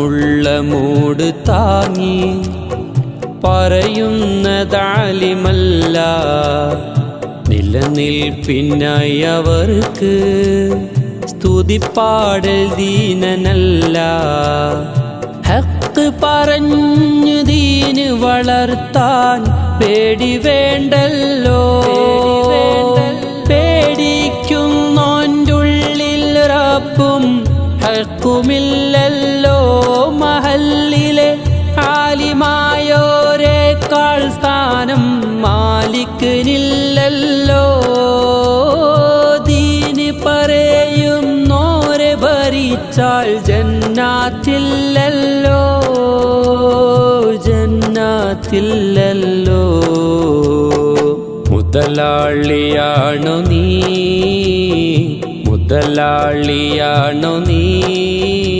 പണമുള്ള മൂട് താങ്ങി പറയുന്നതാലിമല്ല നിലനിൽപ്പിനായി അവർക്ക് സ്തുതിപ്പാടൽ ദീനനല്ല. ഹക്ക് പറഞ്ഞു ദീന് വളർത്താൻ പേടി വേണ്ടല്ലോ. പേടിക്കുന്നോന്റുള്ളിൽ റബ്ബും ഹക്കുമില്ലല്ലോ. ആലിമായോരേക്കാൾ സ്ഥാനം മാലിക്കിനില്ലല്ലോ. ദീന് പറയുന്നോരെ ഭരിച്ചാൽ ജന്നാത്തില്ലല്ലോ. ജന്നാത്തില്ലല്ലോ. മുതലാളിയാണോ നീ? മുതലാളിയാണോ നീ?